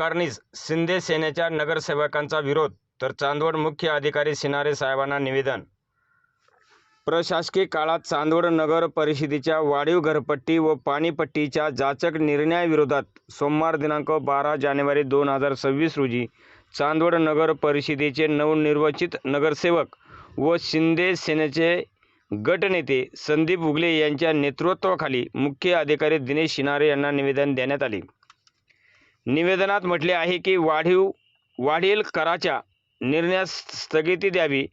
आकारणीस शिंदे सेनेच्या नगरसेवकांचा विरोध तर चांदवड मुख्य अधिकारी सिनारे साहेबांना निवेदन. प्रशासकीय काळात चांदवड नगर परिषदेच्या वाढीव घरपट्टी व पाणीपट्टीच्या जाचक निर्णयाविरोधात सोमवार दिनांक बारा जानेवारी दोन हजार सव्वीस रोजी चांदवड नगर परिषदेचे नवनिर्वाचित नगरसेवक व शिंदे सेनेचे गटनेते संदीप उगले यांच्या नेतृत्वाखाली मुख्य अधिकारी दिनेश शिनारे यांना निवेदन देण्यात आले. निवेदनात म्हटले आहे की वाढीव वाढील कराच्या निर्णयास स्थगिती द्यावी.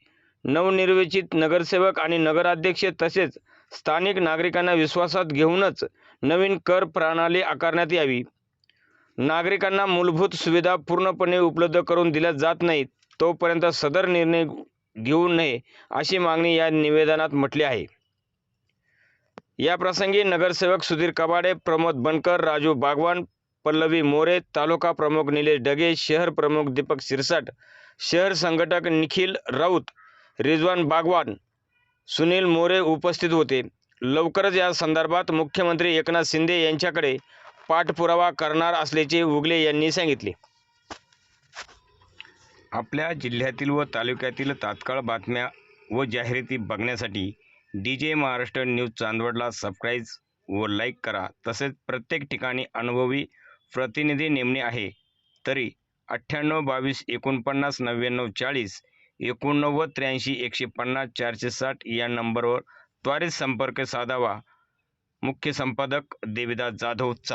नवनिर्वाचित नगरसेवक आणि नगराध्यक्ष तसेच स्थानिक नागरिकांना विश्वासात घेऊनच नवीन कर प्रणाली आकारण्यात यावी. नागरिकांना मूलभूत सुविधा पूर्णपणे उपलब्ध करून दिल्या जात नाहीत तोपर्यंत सदर निर्णय घेऊ नये अशी मागणी या निवेदनात म्हटली आहे. या प्रसंगी नगरसेवक सुधीर कबाडे प्रमोद बनकर राजू बागवान पल्लवी मोरे तालुका प्रमुख निलेश डगे शहर प्रमुख दीपक सिरसाट शहर संघटक निखिल राऊत रिजवान बागवान सुनील मोरे उपस्थित होते. लवकरच या संदर्भात मुख्यमंत्री एकनाथ शिंदे यांच्याकडे पाठपुरावा करणार असल्याचे उगले यांनी सांगितले. आपल्या जिल्ह्यातील व तालुक्यातील तात्काळ बातम्या व जाहिराती बघण्यासाठी डी जे महाराष्ट्र न्यूज चांदवडला सबस्क्राईब व लाईक करा. तसेच प्रत्येक ठिकाणी अनुभवी प्रतिनिधी नेमणे आहे. तरी अठ्ठ्याण्णव बावीस एकोणपन्नास नव्याण्णव चाळीस एकोणनव्वद त्र्याऐंशी एकशे पन्नास चारशे साठ या नंबरवर त्वरित संपर्क साधावा. मुख्य संपादक देविदास जाधव चांद